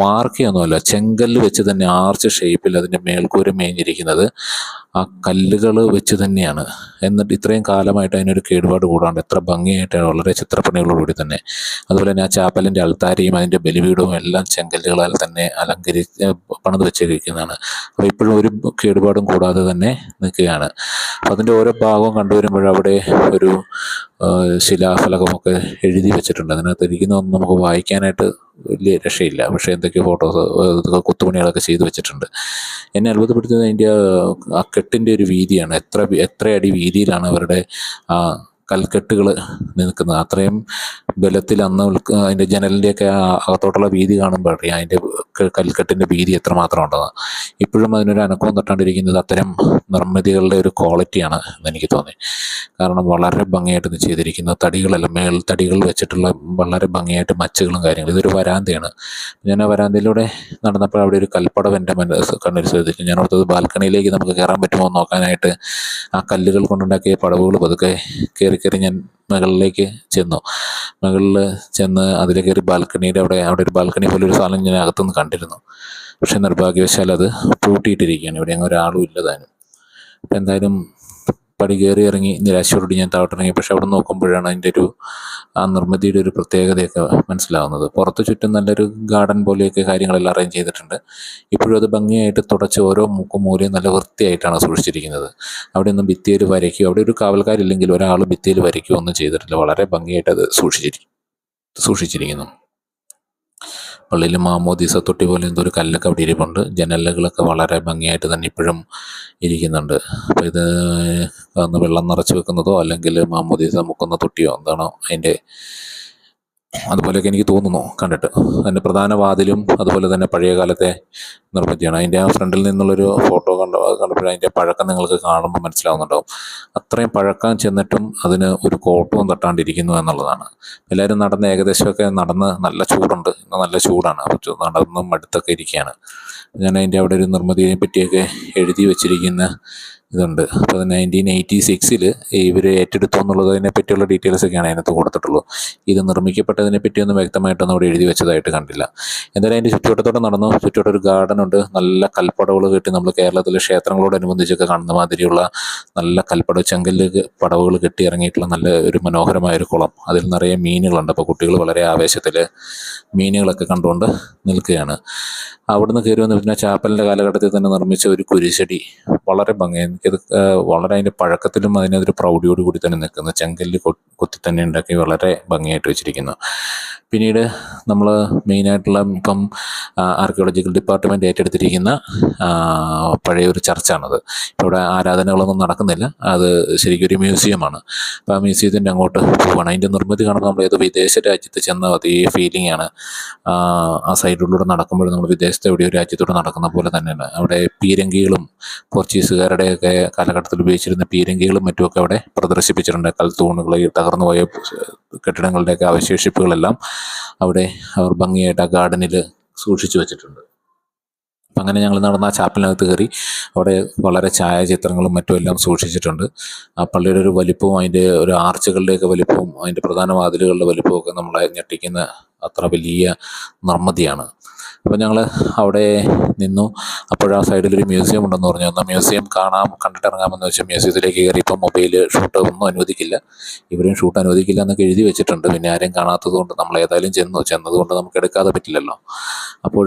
വാർക്കയൊന്നുമല്ല ചെങ്കല്ല് വെച്ച് തന്നെ ആർച്ച് ഷേപ്പിൽ അതിന്റെ മേൽക്കൂര മേഞ്ഞിരിക്കുന്നത് ആ കല്ലുകൾ വെച്ച് തന്നെയാണ്. എന്നിട്ട് ഇത്രയും കാലമായിട്ട് അതിനൊരു കേടുപാട് കൂടാണ്ട് എത്ര ഭംഗിയായിട്ട് വളരെ ചിത്രപ്പണികളോടുകൂടി തന്നെ. അതുപോലെ തന്നെ ആ ചാപ്പലിന്റെ അൾത്താരയും അതിന്റെ ബലിവീടും എല്ലാം ചെങ്കല്ലുകളാൽ തന്നെ അലങ്കരിച്ച് പണിത് വെച്ചിരിക്കുന്നതാണ് അപ്പോൾ ഇപ്പോഴും ഒരു കേടുപാടും കൂടാതെ തന്നെ നിൽക്കുകയാണ്. അപ്പോൾ അതിന്റെ ഓരോ ഭാഗവും കണ്ടുവരുമ്പോൾ അവിടെ ഒരു ശിലാഫലകമൊക്കെ എഴുതി വെച്ചിട്ടുണ്ട്. അതിനകത്ത് ഇരിക്കുന്നതൊന്നും നമുക്ക് വായിക്കാനായിട്ട് വലിയ രക്ഷയില്ല. പക്ഷേ എന്തൊക്കെ ഫോട്ടോസ് കുത്തുപണികളൊക്കെ ചെയ്തു വെച്ചിട്ടുണ്ട്. എന്നെ അത്ഭുതപ്പെടുത്തുന്നത് അതിന്റെ ആ കെട്ടിന്റെ ഒരു വീതിയാണ്. എത്ര എത്ര അടി വീതിയിലാണ് അവരുടെ ആ കൽക്കെട്ടുകൾ നിൽക്കുന്നത്. അത്രയും ബലത്തിൽ അന്ന് അതിന്റെ ജനലിന്റെയൊക്കെ അകത്തോട്ടുള്ള വീതി കാണുമ്പോൾ അറിയാം അതിന്റെ കൽക്കെട്ടിന്റെ വീതി എത്രമാത്രം ഉണ്ടെന്ന് ഇപ്പോഴും അതിനൊരു അനക്കവും തട്ടാണ്ടിരിക്കുന്നത് അത്തരം നിർമ്മിതികളുടെ ഒരു ക്വാളിറ്റിയാണ് എന്ന് എനിക്ക് തോന്നി. കാരണം വളരെ ഭംഗിയായിട്ട് ചെയ്തിരിക്കുന്ന. തടികളെല്ലാം മേൽ തടികൾ വെച്ചിട്ടുള്ള വളരെ ഭംഗിയായിട്ട് മച്ചുകളും കാര്യങ്ങളും. ഇതൊരു വരാന്തയാണ്. ഞാൻ ആ വരാന്തയിലൂടെ നടന്നപ്പോൾ അവിടെ ഒരു കൽപ്പടം എന്റെ മനസ്സ് കണ്ണിൽ ശ്രദ്ധിച്ചു. ഞാൻ ഓർത്തത് ബാൽക്കണിയിലേക്ക് നമുക്ക് കയറാൻ പറ്റുമോ നോക്കാനായിട്ട് ആ കല്ലുകൾ കൊണ്ടുണ്ടാക്കിയ പടവുകൾ പതുക്കെ കയറി കയറി കയറി ഞാൻ മുകളിലേക്ക് ചെന്നു. മുകളിൽ ചെന്ന് അതിൽ കയറി ബാൽക്കണിയുടെ അവിടെ അവിടെ ഒരു ബാൽക്കണി പോലെ ഒരു സാധനം ഞാൻ അകത്തുനിന്ന് കണ്ടിരുന്നു. പക്ഷേ നിർഭാഗ്യവശാൽ അത് പൂട്ടിയിട്ടിരിക്കുകയാണ്. ഇവിടെ അങ്ങ് ഒരാളും ഇല്ല താനും. അപ്പം എന്തായാലും പടി കയറി ഇറങ്ങി നിരാശയോടുകൂടി ഞാൻ താഴോട്ടിറങ്ങി. പക്ഷെ അവിടെ നോക്കുമ്പോഴാണ് അതിന്റെ ഒരു ആ നിർമ്മിതിയുടെ ഒരു പ്രത്യേകതയൊക്കെ മനസ്സിലാവുന്നത്. പുറത്ത് ചുറ്റും നല്ലൊരു ഗാർഡൻ പോലെയൊക്കെ കാര്യങ്ങളെല്ലാം അറേഞ്ച് ചെയ്തിട്ടുണ്ട്. ഇപ്പോഴും അത് ഭംഗിയായിട്ട് തുടച്ച് ഓരോ മൂക്കും മൂലയും നല്ല വൃത്തിയായിട്ടാണ് സൂക്ഷിച്ചിരിക്കുന്നത്. അവിടെ ഒന്നും ഭിത്തിയിൽ വരയ്ക്കുകയോ അവിടെ ഒരു കാവൽക്കാരില്ലെങ്കിൽ ഒരാൾ ഭിത്തിയിൽ വരയ്ക്കുകയോ ഒന്നും ചെയ്തിട്ടില്ല. വളരെ ഭംഗിയായിട്ട് അത് സൂക്ഷിച്ചിരിക്കും സൂക്ഷിച്ചിരിക്കുന്നു. പള്ളിയിൽ മാമോദീസ തൊട്ടി പോലെ എന്തോ ഒരു കല്ലൊക്കെ അവിടെ ഇരിപ്പുണ്ട്. ജനലുകളൊക്കെ വളരെ ഭംഗിയായിട്ട് തന്നെ ഇപ്പോഴും ഇരിക്കുന്നുണ്ട്. അപ്പോൾ ഇത് വെള്ളം നിറച്ച് വെക്കുന്നതോ അല്ലെങ്കിൽ മാമോദീസ മുക്കുന്ന തൊട്ടിയോ എന്താണോ അതിന്റെ അതുപോലെയൊക്കെ എനിക്ക് തോന്നുന്നു കണ്ടിട്ട്. അതിന്റെ പ്രധാന വാതിലും അതുപോലെ തന്നെ പഴയ കാലത്തെ നിർമ്മിതിയാണ്. അതിന്റെ ആ ഫ്രണ്ടിൽ നിന്നുള്ളൊരു ഫോട്ടോ കണ്ട കണ്ടപ്പോൾ അതിന്റെ പഴക്കം നിങ്ങൾക്ക് കാണുമ്പോൾ മനസ്സിലാവുന്നുണ്ടാവും. അത്രയും പഴക്കം ചെന്നിട്ടും അതിന് ഒരു കോട്ടവും തട്ടാണ്ടിരിക്കുന്നു എന്നുള്ളതാണ്. എല്ലാവരും നടന്ന് ഏകദേശമൊക്കെ നടന്ന് നല്ല ചൂടുണ്ട്. ഇന്ന് നല്ല ചൂടാണ്. നടന്ന് മടുത്തൊക്കെ ഇരിക്കുകയാണ്. ഞാൻ അതിന്റെ അവിടെ ഒരു നിർമ്മിതിയെ പറ്റിയൊക്കെ എഴുതി വെച്ചിരിക്കുന്ന ഇതുണ്ട്. അപ്പോൾ നയന്റീൻ എയ്റ്റി സിക്സിൽ ഇവർ ഏറ്റെടുത്തു എന്നുള്ളതിനെ പറ്റിയുള്ള ഡീറ്റെയിൽസ് ഒക്കെയാണ് അതിനകത്ത് കൊടുത്തിട്ടുള്ളൂ ഇത് നിർമ്മിക്കപ്പെട്ടതിനെ പറ്റിയൊന്നും വ്യക്തമായിട്ടൊന്നും അവിടെ എഴുതി വെച്ചതായിട്ട് കണ്ടില്ല. എന്തായാലും അതിന്റെ ചുറ്റുവട്ടത്തോടെ നടന്നു. ചുറ്റുവട്ടം ഒരു ഗാർഡൻ ഉണ്ട്. നല്ല കൽപ്പടവുകൾ കെട്ടി നമ്മൾ കേരളത്തിലെ ക്ഷേത്രങ്ങളോടനുബന്ധിച്ചൊക്കെ കാണുന്ന മാതിരിയുള്ള നല്ല കൽപ്പട ചെങ്കല്ല് പടവുകൾ കെട്ടി ഇറങ്ങിയിട്ടുള്ള നല്ല ഒരു മനോഹരമായ ഒരു കുളം. അതിൽ നിറയെ മീനുകളുണ്ട്. അപ്പോൾ കുട്ടികൾ വളരെ ആവേശത്തിൽ മീനുകളൊക്കെ കണ്ടുകൊണ്ട് നിൽക്കുകയാണ്. അവിടുന്ന് കയറി വന്ന് പിന്നെ ചാപ്പലിന്റെ കാലഘട്ടത്തിൽ തന്നെ നിർമ്മിച്ച ഒരു കുരിശടി വളരെ ഭംഗിയായി ആ, വളരെ അതിന്റെ പഴക്കത്തിലും അതിനൊരു പ്രൗഢിയോട് കൂടി തന്നെ നിൽക്കുന്നു. ചെങ്കല്ല് കൊത്തി തന്നെ ഉണ്ടാക്കി വളരെ ഭംഗിയായിട്ട് വെച്ചിരിക്കുന്നു. പിന്നീട് നമ്മൾ മെയിനായിട്ടുള്ള ഇപ്പം ആർക്കിയോളജിക്കൽ ഡിപ്പാർട്ട്മെന്റ് ഏറ്റെടുത്തിരിക്കുന്ന പഴയ ഒരു ചർച്ചാണത്. ഇവിടെ ആരാധനകളൊന്നും നടക്കുന്നില്ല. അത് ശരിക്കും ഒരു മ്യൂസിയമാണ് അപ്പോൾ ആ മ്യൂസിയത്തിന്റെ അങ്ങോട്ട് പോവുകയാണ് അതിന്റെ നിർമ്മിതി കാണുമ്പോൾ നമ്മൾ ഏത് വിദേശ രാജ്യത്ത് ചെന്ന അതേ ഫീലിംഗ് ആണ്. ആ, സൈഡിലൂടെ നടക്കുമ്പോൾ നമ്മൾ വിദേശത്തെ എവിടെയോ രാജ്യത്തൂടെ നടക്കുന്ന പോലെ തന്നെയാണ്. അവിടെ പീരങ്കികളും പോർച്ചുഗീസുകാരുടെയൊക്കെ കാലഘട്ടത്തിൽ ഉപയോഗിച്ചിരുന്ന പീരങ്കികളും മറ്റുമൊക്കെ അവിടെ പ്രദർശിപ്പിച്ചിട്ടുണ്ട്. കൽത്തൂണുകൾ ഈ തകർന്നുപോയ കെട്ടിടങ്ങളുടെയൊക്കെ അവശേഷിപ്പുകളെല്ലാം അവിടെ അവർ ഭംഗിയായിട്ട് ആ ഗാർഡനിൽ സൂക്ഷിച്ചു വെച്ചിട്ടുണ്ട്. അപ്പം അങ്ങനെ ഞങ്ങൾ നടന്ന ആ ചാപ്പലിനകത്ത് കയറി അവിടെ വളരെ ഛായാചിത്രങ്ങളും മറ്റും എല്ലാം സൂക്ഷിച്ചിട്ടുണ്ട്. ആ പള്ളിയുടെ ഒരു വലിപ്പവും അതിന്റെ ഒരു ആർച്ചുകളുടെയൊക്കെ വലിപ്പവും അതിന്റെ പ്രധാന വാതിലുകളുടെ വലിപ്പവും ഒക്കെ നമ്മളെ ഞെട്ടിക്കുന്ന അത്ര വലിയ നിർമ്മിതിയാണ്. അപ്പോൾ ഞങ്ങൾ അവിടെ നിന്നു. അപ്പോഴാ സൈഡിലൊരു മ്യൂസിയം ഉണ്ടെന്ന് പറഞ്ഞു. എന്നാൽ മ്യൂസിയം കാണാം കണ്ടിട്ടിറങ്ങാമെന്ന് വെച്ചാൽ മ്യൂസിയത്തിലേക്ക് കയറി. ഇപ്പം മൊബൈൽ ഷൂട്ട് ഒന്നും അനുവദിക്കില്ല. ഇവരും ഷൂട്ട് അനുവദിക്കില്ല എന്നൊക്കെ എഴുതി വെച്ചിട്ടുണ്ട്. പിന്നെ ആരെയും കാണാത്തത് കൊണ്ട് നമ്മൾ ഏതായാലും ചെന്നു. ചെന്നതുകൊണ്ട് നമുക്ക് എടുക്കാതെ പറ്റില്ലല്ലോ. അപ്പോൾ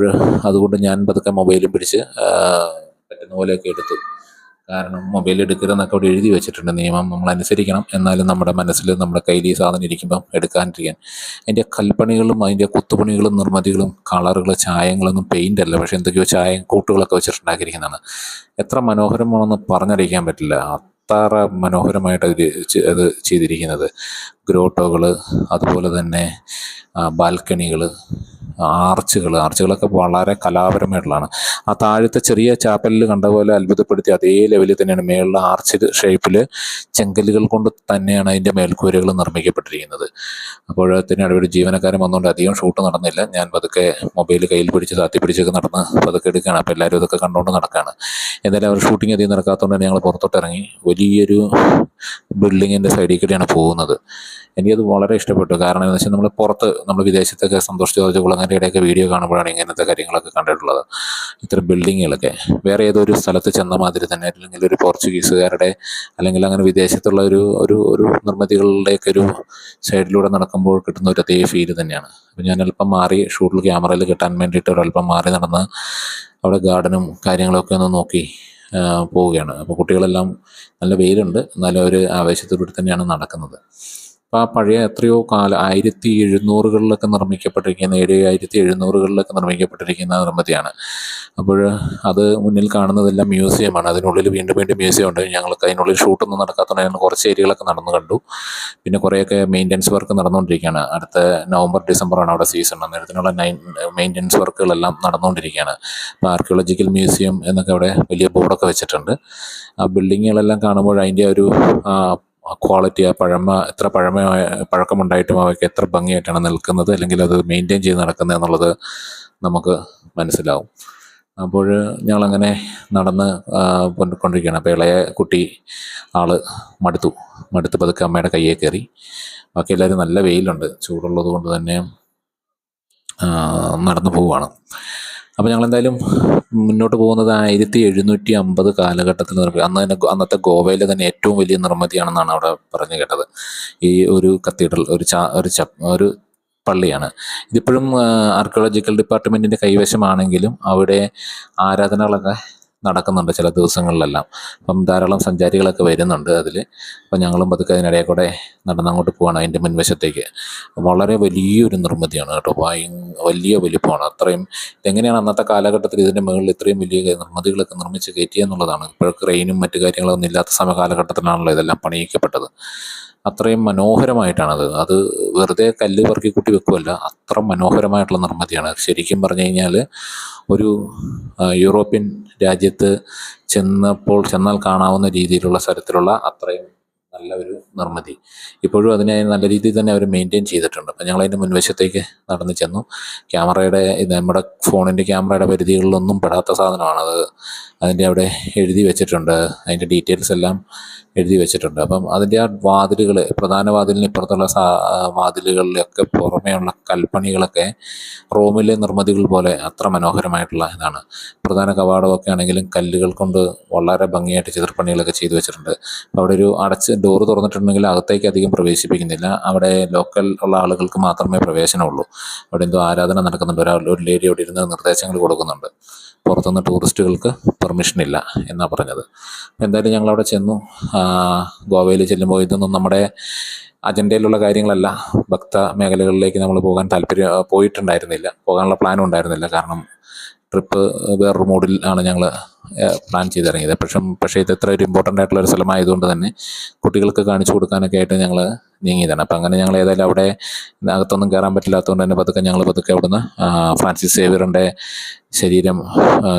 അതുകൊണ്ട് ഞാൻ പതുക്കെ മൊബൈലും പിടിച്ച് പറ്റുന്ന പോലെയൊക്കെ എടുത്തു. കാരണം മൊബൈൽ എടുക്കരുതെന്നൊക്കെ അവിടെ എഴുതി വെച്ചിട്ടുണ്ട് നിയമം. നമ്മൾ അനുസരിക്കണം. എന്നാലും നമ്മുടെ മനസ്സിൽ നമ്മുടെ കയ്യിൽ ഈ സാധനം ഇരിക്കുമ്പം എടുക്കാണ്ടിരിക്കാൻ. അതിന്റെ കൽപ്പണികളും അതിന്റെ കുത്തുപണികളും നിർമ്മിതികളും കളറുകൾ ചായങ്ങളൊന്നും പെയിന്റ് അല്ല. പക്ഷേ എന്തൊക്കെയോ ചായ കൂട്ടുകളൊക്കെ വെച്ചിട്ടുണ്ടാക്കിയിരിക്കുന്നതാണ്. എത്ര മനോഹരമാണെന്ന് പറഞ്ഞറിയിക്കാൻ പറ്റില്ല. അത്ര മനോഹരമായിട്ട് അത് അത് ചെയ്തിരിക്കുന്നത്. ഗ്രോട്ടോകൾ അതുപോലെ തന്നെ ബാൽക്കണികൾ ആർച്ചുകൾ ആർച്ചുകളൊക്കെ വളരെ കലാപരമായിട്ടുള്ളതാണ്. ആ താഴത്തെ ചെറിയ ചാപ്പലിൽ കണ്ട പോലെ അത്ഭുതപ്പെടുത്തി അതേ ലെവലിൽ തന്നെയാണ് മേളിലെ ആർച്ച് ഷേപ്പിൽ ചെങ്കല്ലുകൾ കൊണ്ട് തന്നെയാണ് അതിന്റെ മേൽക്കൂരകൾ നിർമ്മിക്കപ്പെട്ടിരിക്കുന്നത്. അപ്പോഴത്തേനും അവിടെ ജീവനക്കാരൻ വന്നുകൊണ്ട് അധികം ഷൂട്ട് നടന്നില്ല. ഞാൻ പതുക്കെ മൊബൈൽ കയ്യിൽ പിടിച്ച് താത്തി പിടിച്ചൊക്കെ നടന്ന് പതുക്കെ എടുക്കുകയാണ് അപ്പോൾ എല്ലാവരും ഇതൊക്കെ കണ്ടുകൊണ്ട് നടക്കുകയാണ് എന്തായാലും അവർ ഷൂട്ടിംഗ് അധികം നടക്കാത്തതുകൊണ്ട് തന്നെ ഞങ്ങൾ പുറത്തോട്ട് ഇറങ്ങി. വലിയൊരു ബിൽഡിങ്ങിന്റെ സൈഡിൽ കൂടിയാണ് പോകുന്നത്. എനിക്കത് വളരെ ഇഷ്ടപ്പെട്ടു. കാരണം എന്ന് വെച്ചാൽ നമ്മൾ പുറത്ത് നമ്മൾ വിദേശത്തൊക്കെ സന്തോഷ് ജോർജ് കുളങ്ങരയുടെയൊക്കെ വീഡിയോ കാണുമ്പോഴാണ് ഇങ്ങനത്തെ കാര്യങ്ങളൊക്കെ കണ്ടിട്ടുള്ളത്. ഇത്തരം ബിൽഡിങ്ങുകളൊക്കെ വേറെ ഏതൊരു സ്ഥലത്ത് ചെന്ന മാതിരി തന്നെ അല്ലെങ്കിൽ ഒരു പോർച്ചുഗീസുകാരുടെ അല്ലെങ്കിൽ അങ്ങനെ വിദേശത്തുള്ള ഒരു ഒരു ഒരു നിർമ്മിതികളുടെയൊക്കെ ഒരു സൈഡിലൂടെ നടക്കുമ്പോൾ കിട്ടുന്ന ഒരു അതേ ഫീൽ തന്നെയാണ്. അപ്പം ഞാൻ അല്പം മാറി ഷൂട്ടിൽ ക്യാമറയിൽ കിട്ടാൻ വേണ്ടിയിട്ട് ഒരല്പം മാറി നടന്ന് അവിടെ ഗാർഡനും കാര്യങ്ങളൊക്കെ ഒന്ന് നോക്കി പോവുകയാണ്. അപ്പോൾ കുട്ടികളെല്ലാം നല്ല വെയിലുണ്ട്. എന്നാലും അവർ ആവേശത്തിലൂടെ തന്നെയാണ് നടക്കുന്നത്. അപ്പോൾ ആ പഴയ എത്രയോ കാലം ആയിരത്തി എഴുന്നൂറുകളിലൊക്കെ നിർമ്മിക്കപ്പെട്ടിരിക്കുന്ന ഏഴ് ആയിരത്തി എഴുന്നൂറുകളിലൊക്കെ നിർമ്മിക്കപ്പെട്ടിരിക്കുന്ന നിർമ്മിതിയാണ്. അപ്പോൾ അത് മുന്നിൽ കാണുന്നതെല്ലാം മ്യൂസിയമാണ്. അതിനുള്ളിൽ വീണ്ടും വീണ്ടും മ്യൂസിയം ഉണ്ട് ഞങ്ങൾക്ക് അതിനുള്ളിൽ ഷൂട്ടൊന്നും നടക്കാത്തതുകൊണ്ട് ഞങ്ങൾ കുറച്ച് ഏരിയകളൊക്കെ നടന്നു കണ്ടു. പിന്നെ കുറേയൊക്കെ മെയിന്റനൻസ് വർക്ക് നടന്നുകൊണ്ടിരിക്കുകയാണ്. അടുത്ത നവംബർ ഡിസംബറാണ് അവിടെ സീസൺ അന്നേരത്തിനുള്ള നൈൻ മെയിന്റനൻസ് വർക്കുകളെല്ലാം നടന്നുകൊണ്ടിരിക്കുകയാണ്. ഇപ്പോൾ ആർക്കിയോളജിക്കൽ മ്യൂസിയം എന്നൊക്കെ അവിടെ വലിയ ബോർഡൊക്കെ വെച്ചിട്ടുണ്ട്. ആ ബിൽഡിങ്ങുകളെല്ലാം കാണുമ്പോൾ അതിന്റെ ഒരു ക്വാളിറ്റി ആ പഴമ എത്ര പഴമ പഴക്കമുണ്ടായിട്ടും അവയ്ക്ക് എത്ര ഭംഗിയായിട്ടാണ് നിൽക്കുന്നത് അല്ലെങ്കിൽ അത് മെയിന്റെയിൻ ചെയ്ത് നടക്കുന്നത് എന്നുള്ളത് നമുക്ക് മനസ്സിലാവും. അപ്പോൾ ഞങ്ങളങ്ങനെ നടന്ന് കൊണ്ടിരിക്കുകയാണ് അപ്പോൾ ഇളയ കുട്ടി ആൾ മടുത്തു. മടുത്ത് പതുക്കെ അമ്മയുടെ കയ്യെ കയറി. ബാക്കി എല്ലാവരും നല്ല വെയിലുണ്ട്. ചൂടുള്ളത് കൊണ്ട് തന്നെ നടന്നു പോവുകയാണ്. അപ്പോൾ ഞങ്ങൾ എന്തായാലും മുന്നോട്ട് പോകുന്നത് ആയിരത്തി എഴുന്നൂറ്റി അമ്പത് കാലഘട്ടത്തിൽ അന്ന് തന്നെ അന്നത്തെ ഗോവയിലെ തന്നെ ഏറ്റവും വലിയ നിർമ്മിതിയാണെന്നാണ് അവിടെ പറഞ്ഞു കേട്ടത്. ഈ ഒരു കത്തീഡ്രൽ ഒരു ചാ ഒരു ച ഒരു പള്ളിയാണ്. ഇതിപ്പോഴും ആർക്കിയോളജിക്കൽ ഡിപ്പാർട്ട്മെന്റിന്റെ കൈവശമാണെങ്കിലും അവിടെ ആരാധനകളൊക്കെ നടക്കുന്നുണ്ട് ചില ദിവസങ്ങളിലെല്ലാം. അപ്പം ധാരാളം സഞ്ചാരികളൊക്കെ വരുന്നുണ്ട് അതിൽ അപ്പം ഞങ്ങളും പതുക്കെ അതിനിടയിൽ കൂടെ നടന്നങ്ങോട്ട് പോവാണ് അതിന്റെ മുൻവശത്തേക്ക്. വളരെ വലിയൊരു നിർമ്മിതിയാണ് കേട്ടോ. ഭയ വലിയ വലിപ്പമാണ്. അത്രയും ഇതെങ്ങനെയാണ് അന്നത്തെ കാലഘട്ടത്തിൽ ഇതിന്റെ മുകളിൽ ഇത്രയും വലിയ നിർമ്മിതികളൊക്കെ നിർമ്മിച്ച് കയറ്റിയെന്നുള്ളതാണ്. ഇപ്പോഴൊക്കെ റെയിനും മറ്റു കാര്യങ്ങളൊന്നും ഇല്ലാത്ത സമയ കാലഘട്ടത്തിലാണല്ലോ ഇതെല്ലാം പണിയിക്കപ്പെട്ടത്. അത്രയും മനോഹരമായിട്ടാണത്. അത് വെറുതെ കല്ല് പറക്കിക്കൂട്ടി കൂട്ടി വെക്കുമല്ല അത്ര മനോഹരമായിട്ടുള്ള നിർമ്മിതിയാണ്. ശരിക്കും പറഞ്ഞു കഴിഞ്ഞാൽ ഒരു യൂറോപ്യൻ രാജ്യത്ത് ചെന്നപ്പോൾ ചെന്നാൽ കാണാവുന്ന രീതിയിലുള്ള സ്ഥലത്തിലുള്ള അത്രയും നല്ല ഒരു നിർമ്മിതി. ഇപ്പോഴും അതിനെ നല്ല രീതിയിൽ തന്നെ അവർ മെയിന്റെയിൻ ചെയ്തിട്ടുണ്ട്. അപ്പം ഞങ്ങൾ അതിന്റെ മുൻവശത്തേക്ക് നടന്നു ചെന്നു. ക്യാമറയുടെ നമ്മുടെ ഫോണിന്റെ ക്യാമറയുടെ പരിധികളിലൊന്നും പെടാത്ത സാധനമാണത് അതിന്റെ അവിടെ എഴുതി വെച്ചിട്ടുണ്ട്. അതിന്റെ ഡീറ്റെയിൽസ് എല്ലാം എഴുതി വെച്ചിട്ടുണ്ട്. അപ്പം അതിന്റെ ആ വാതിലുകൾ പ്രധാന വാതിലിന് ഇപ്പുറത്തുള്ള സാ വാതിലുകളിലൊക്കെ പുറമേയുള്ള കൽപ്പണികളൊക്കെ റോമിലെ നിർമ്മിതികൾ പോലെ അത്ര മനോഹരമായിട്ടുള്ള ഇതാണ്. പ്രധാന കവാടമൊക്കെ ആണെങ്കിലും കല്ലുകൾ കൊണ്ട് വളരെ ഭംഗിയായിട്ട് ചിത്രപ്പണികളൊക്കെ ചെയ്തു വെച്ചിട്ടുണ്ട്. അവിടെ ഒരു അടച്ച് ഡോറ് തുറന്നിട്ടുണ്ടെങ്കിൽ അകത്തേക്ക് അധികം പ്രവേശിപ്പിക്കുന്നില്ല. അവിടെ ലോക്കൽ ഉള്ള ആളുകൾക്ക് മാത്രമേ പ്രവേശനമുള്ളൂ. അവിടെ എന്തോ ആരാധന നടക്കുന്നുണ്ട്. ഒരാൾ ഒരു ലേഡി അവിടെ ഇരുന്ന് നിർദ്ദേശങ്ങൾ കൊടുക്കുന്നുണ്ട്. പുറത്തുനിന്ന് ടൂറിസ്റ്റുകൾക്ക് പെർമിഷൻ ഇല്ല എന്നാണ് പറഞ്ഞത്. എന്തായാലും ഞങ്ങളവിടെ ചെന്നു. ഗോവയിൽ ചെല്ലുമ്പോൾ ഇതൊന്നും നമ്മുടെ അജണ്ടയിലുള്ള കാര്യങ്ങളല്ല. ഭക്ത മേഖലകളിലേക്ക് നമ്മൾ പോകാൻ താല്പര്യം പോയിട്ടുണ്ടായിരുന്നില്ല. പോകാനുള്ള പ്ലാനും ഉണ്ടായിരുന്നില്ല. കാരണം ട്രിപ്പ് വേറൊരു മൂഡിൽ ആണ് ഞങ്ങൾ പ്ലാൻ ചെയ്തിറങ്ങിയത്. പക്ഷേ പക്ഷേ ഇത് ഇത്ര ഒരു ഇമ്പോർട്ടന്റ് ആയിട്ടുള്ള ഒരു സ്ഥലമായതുകൊണ്ട് തന്നെ കുട്ടികൾക്ക് കാണിച്ചു കൊടുക്കാനൊക്കെ ആയിട്ട് ഞങ്ങൾ നീങ്ങിയതാണ്. അപ്പം അങ്ങനെ ഞങ്ങൾ ഏതായാലും അവിടെ അകത്തൊന്നും കയറാൻ പറ്റില്ലാത്തതുകൊണ്ട് തന്നെ പതുക്കെ ഞങ്ങൾ പതുക്കെ അവിടുന്ന് ഫ്രാൻസിസ് സേവിയറിന്റെ ശരീരം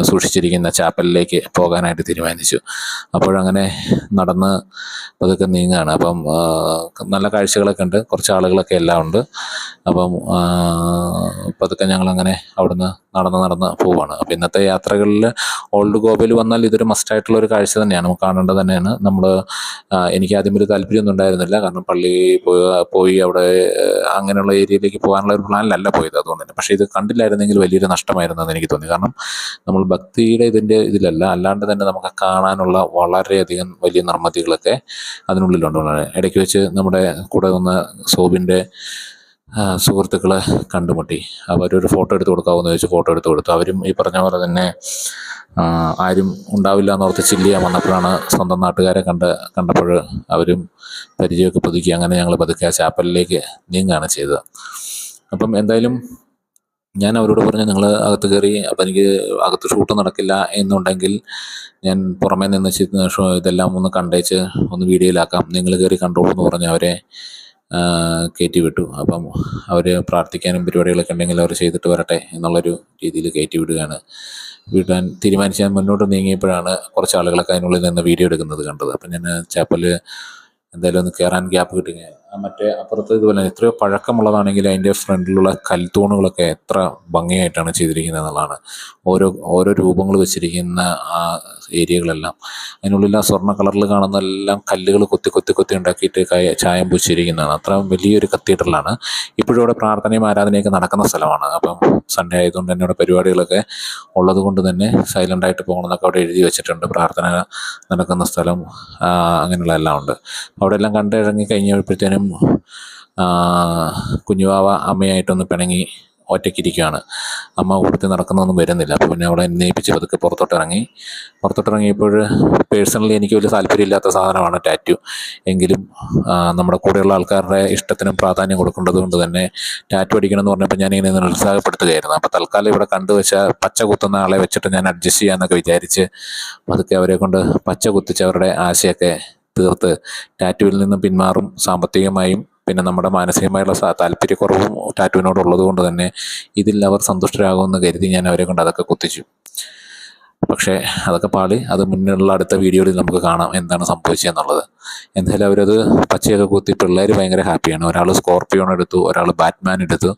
സൂക്ഷിച്ചിരിക്കുന്ന ചാപ്പലിലേക്ക് പോകാനായിട്ട് തീരുമാനിച്ചു. അപ്പോഴങ്ങനെ നടന്ന് പതുക്കെ നീങ്ങുകയാണ് അപ്പം നല്ല കാഴ്ചകളൊക്കെ ഉണ്ട്. കുറച്ച് ആളുകളൊക്കെ എല്ലാം ഉണ്ട്. അപ്പം പതുക്കെ ഞങ്ങളങ്ങനെ അവിടുന്ന് നടന്ന് നടന്ന് പോവാണ്. അപ്പം ഇന്നത്തെ യാത്രകളിൽ ഓൾഡ് ഗോവയിൽ വന്നാൽ ഇതൊരു മസ്റ്റായിട്ടുള്ള ഒരു കാഴ്ച തന്നെയാണ്. നമുക്ക് കാണേണ്ടത് തന്നെയാണ്. നമ്മൾ എനിക്ക് ആദ്യം ഒരു താല്പര്യമൊന്നും ഉണ്ടായിരുന്നില്ല. കാരണം പള്ളി പോയി അവിടെ അങ്ങനെയുള്ള ഏരിയയിലേക്ക് പോകാനുള്ള ഒരു പ്ലാനിലല്ല പോയത് അതുകൊണ്ട് തന്നെ പക്ഷേ ഇത് കണ്ടില്ലായിരുന്നെങ്കിൽ വലിയൊരു നഷ്ടമായിരുന്നു എന്ന് എനിക്ക് തോന്നി. കാരണം നമ്മൾ ഭക്തിയുടെ ഇതിന്റെ ഇതിലല്ല. അല്ലാണ്ട് തന്നെ നമുക്ക് കാണാനുള്ള വളരെയധികം വലിയ നിർമ്മിതികളൊക്കെ അതിനുള്ളിലുണ്ട്. ഇടയ്ക്ക് വെച്ച് നമ്മുടെ കൂടെ വന്ന സോബിന്റെ സുഹൃത്തുക്കളെ കണ്ടുമുട്ടി. അവരൊരു ഫോട്ടോ എടുത്ത് കൊടുക്കാമെന്ന് ചോദിച്ചു ഫോട്ടോ എടുത്ത് കൊടുത്തു. അവരും ഈ പറഞ്ഞ പോലെ തന്നെ ആരും ഉണ്ടാവില്ല എന്നോർത്ത് ചില്ല് വന്നപ്പോഴാണ് സ്വന്തം നാട്ടുകാരെ കണ്ട് കണ്ടപ്പോൾ അവരും പരിചയമൊക്കെ പുതുക്കി അങ്ങനെ ഞങ്ങൾ പതുക്കെ ആ ചാപ്പലിലേക്ക് നീങ്ങുകയാണ് ചെയ്തത്. അപ്പം എന്തായാലും ഞാൻ അവരോട് പറഞ്ഞു നിങ്ങൾ അകത്ത് കയറി അപ്പം എനിക്ക് അകത്ത് ഷൂട്ട് നടക്കില്ല എന്നുണ്ടെങ്കിൽ ഞാൻ പുറമേ നിന്ന് ഇതെല്ലാം ഒന്ന് കണ്ടേച്ച് ഒന്ന് വീഡിയോയിലാക്കാം. നിങ്ങൾ കയറി കണ്ടോളൂ എന്ന് പറഞ്ഞ് അവരെ കയറ്റി വിട്ടു. അപ്പം അവർ പ്രാർത്ഥിക്കാനും പരിപാടികളൊക്കെ ഉണ്ടെങ്കിൽ അവർ ചെയ്തിട്ട് വരട്ടെ എന്നുള്ളൊരു രീതിയിൽ കയറ്റി വിടുകയാണ്. വിടാൻ തീരുമാനിച്ച് ഞാൻ മുന്നോട്ട് നീങ്ങിയപ്പോഴാണ് കുറച്ച് ആളുകളൊക്കെ അതിനുള്ളിൽ നിന്ന് വീഡിയോ എടുക്കുന്നത് കണ്ടത്. അപ്പം ഞാൻ ചാപ്പൽ എന്തായാലും ഒന്ന് കയറാൻ ഗ്യാപ്പ് കിട്ടുക മറ്റേ അപ്പുറത്ത് ഇതുപോലെ എത്രയോ പഴക്കമുള്ളതാണെങ്കിൽ അതിന്റെ ഫ്രണ്ടിലുള്ള കൽത്തൂണുകളൊക്കെ എത്ര ഭംഗിയായിട്ടാണ് ചെയ്തിരിക്കുന്നത് എന്നുള്ളതാണ്. ഓരോ ഓരോ രൂപങ്ങൾ വെച്ചിരിക്കുന്ന ആ ഏരിയകളെല്ലാം. അതിനുള്ളിൽ ആ സ്വർണ കളറിൽ കാണുന്ന എല്ലാം കല്ലുകൾ കൊത്തി കൊത്തി കൊത്തി ഉണ്ടാക്കിയിട്ട് കയ- ചായം പൂച്ചിരിക്കുന്നതാണ്. അത്ര വലിയൊരു കത്തീഡ്രലാണ്. ഇപ്പോഴും ഇവിടെ പ്രാർത്ഥനയും ആരാധനയൊക്കെ നടക്കുന്ന സ്ഥലമാണ്. അപ്പം സൺഡേ ആയതുകൊണ്ട് തന്നെ ഇവിടെ പരിപാടികളൊക്കെ ഉള്ളത് കൊണ്ട് തന്നെ സൈലന്റായിട്ട് പോകണമെന്നൊക്കെ അവിടെ എഴുതി വെച്ചിട്ടുണ്ട്. പ്രാർത്ഥന നടക്കുന്ന സ്ഥലം അങ്ങനെയുള്ള എല്ലാം ഉണ്ട്. അവിടെ എല്ലാം കണ്ടിറങ്ങി കഴിഞ്ഞപ്പോഴത്തേനും ആ, കുഞ്ഞുവാവ അമ്മയായിട്ടൊന്ന് പിണങ്ങി ഒറ്റയ്ക്കിരിക്കുകയാണ്. അമ്മ കൂടുതൽ നടക്കുന്നൊന്നും വരുന്നില്ല. അപ്പോൾ പിന്നെ അവിടെ എന്നേപ്പിച്ച് പതുക്കെ പുറത്തോട്ടിറങ്ങി. പുറത്തോട്ടിറങ്ങിയപ്പോൾ പേഴ്സണലി എനിക്ക് വലിയ താല്പര്യമില്ലാത്ത സാധനമാണ് ടാറ്റു. എങ്കിലും നമ്മുടെ കൂടെയുള്ള ആൾക്കാരുടെ ഇഷ്ടത്തിനും പ്രാധാന്യം കൊടുക്കേണ്ടത് കൊണ്ട് തന്നെ ടാറ്റു അടിക്കണം എന്ന് പറഞ്ഞപ്പോൾ ഞാനിങ്ങനെ നിരുത്സാഹപ്പെടുത്തുകയായിരുന്നു. അപ്പോൾ തൽക്കാലം ഇവിടെ കണ്ടുവച്ച പച്ച കുത്തുന്ന ആളെ വെച്ചിട്ട് ഞാൻ അഡ്ജസ്റ്റ് ചെയ്യാമെന്നൊക്കെ വിചാരിച്ച് പതുക്കെ അവരെ കൊണ്ട് പച്ച കുത്തിച്ച് അവരുടെ ആശയൊക്കെ തീർത്ത് ടാറ്റുവിൽ നിന്നും പിന്മാറും സാമ്പത്തികമായും പിന്നെ നമ്മുടെ മാനസികമായുള്ള താല്പര്യക്കുറവും ടാറ്റുവിനോടുള്ളത് കൊണ്ട് തന്നെ ഇതിൽ അവർ സന്തുഷ്ടരാകുമെന്ന് കരുതി ഞാൻ അവരെ കൊണ്ട് അതൊക്കെ കുത്തിച്ചു. പക്ഷേ അതൊക്കെ പാളി അത് മുന്നിലുള്ള അടുത്ത വീഡിയോയിൽ നമുക്ക് കാണാം എന്താണ് സംഭവിച്ചതെന്നുള്ളത് എന്തായാലും അവരത് പച്ചയൊക്കെ കുത്തി പിള്ളേർ ഭയങ്കര ഹാപ്പിയാണ്. ഒരാൾ സ്കോർപ്പിയോൺ എടുത്തു ഒരാൾ ബാറ്റ്മാൻ എടുത്തു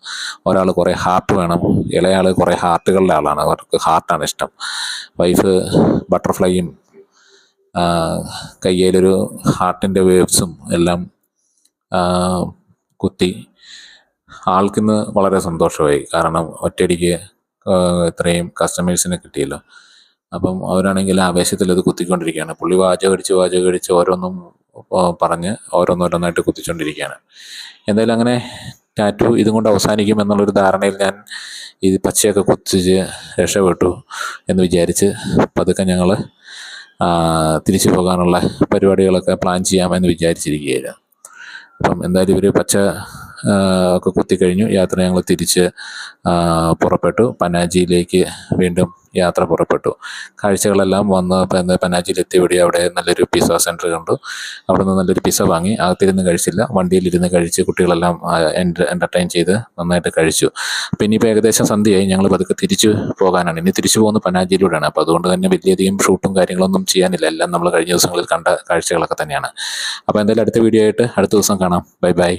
ഒരാൾ കുറേ ഹാർട്ട് വേണം. ഇളയാൾ കുറേ ഹാർട്ടുകളുടെ ആളാണ്. അവർക്ക് ഹാർട്ടാണ് ഇഷ്ടം. വൈഫ് ബട്ടർഫ്ലൈയും കയ്യിലൊരു ഹാർട്ടിന്റെ വേവ്സും എല്ലാം കുത്തി. ആൾക്കിന്ന് വളരെ സന്തോഷമായി. കാരണം ഒറ്റയടിക്ക് ഇത്രയും കസ്റ്റമേഴ്സിനെ കിട്ടിയല്ലോ. അപ്പം അവരാണെങ്കിൽ ആവേശത്തിൽ അത് കുത്തിക്കൊണ്ടിരിക്കുകയാണ്. പുള്ളി വാചകടിച്ച് വാചകടിച്ച് ഓരോന്നും പറഞ്ഞ് ഓരോന്നോരോന്നായിട്ട് കുത്തിച്ചുകൊണ്ടിരിക്കുകയാണ് എന്തായാലും അങ്ങനെ ടാറ്റു ഇതും കൊണ്ട് അവസാനിക്കും എന്നുള്ളൊരു ധാരണയിൽ ഞാൻ ഈ പച്ചയൊക്കെ കുത്തിച്ച് രക്ഷപ്പെട്ടു എന്ന് വിചാരിച്ച് പതുക്കെ ഞങ്ങൾ തിരിച്ചു പോകാനുള്ള പരിപാടികളൊക്കെ പ്ലാൻ ചെയ്യാമെന്ന് വിചാരിച്ചിരിക്കുകയായിരുന്നു. അപ്പം എന്തായാലും ഇവർ പച്ച ഒക്കെ കുത്തിക്കഴിഞ്ഞു യാത്ര ഞങ്ങൾ തിരിച്ച് പുറപ്പെട്ടു. പനാജിയിലേക്ക് വീണ്ടും യാത്ര പുറപ്പെട്ടു. കാഴ്ചകളെല്ലാം വന്ന് പിന്നെ പനാജിയിലെത്തിയവിടെ അവിടെ നല്ലൊരു പിസ്സ സെന്റർ കണ്ടു. അവിടെ നിന്ന് നല്ലൊരു പിസ വാങ്ങി. അകത്തിരുന്ന് കഴിച്ചില്ല. വണ്ടിയിലിരുന്ന് കഴിച്ച് കുട്ടികളെല്ലാം എന്റർടൈൻ ചെയ്ത് നന്നായിട്ട് കഴിച്ചു. അപ്പം ഇനിയിപ്പോൾ ഏകദേശം സന്ധ്യയായി. ഞങ്ങൾ പതുക്കെ തിരിച്ചു പോകാനാണ്. ഇനി തിരിച്ചു പോകുന്ന പനാജിയിലൂടെയാണ്. അപ്പോൾ അതുകൊണ്ട് തന്നെ വലിയധികം ഷൂട്ടും കാര്യങ്ങളൊന്നും ചെയ്യാനില്ല. എല്ലാം നമ്മൾ കഴിഞ്ഞ ദിവസങ്ങളിൽ കണ്ട കാഴ്ചകളൊക്കെ തന്നെയാണ്. അപ്പോൾ എന്തായാലും അടുത്ത വീഡിയോ ആയിട്ട് അടുത്ത ദിവസം കാണാം. Bye bye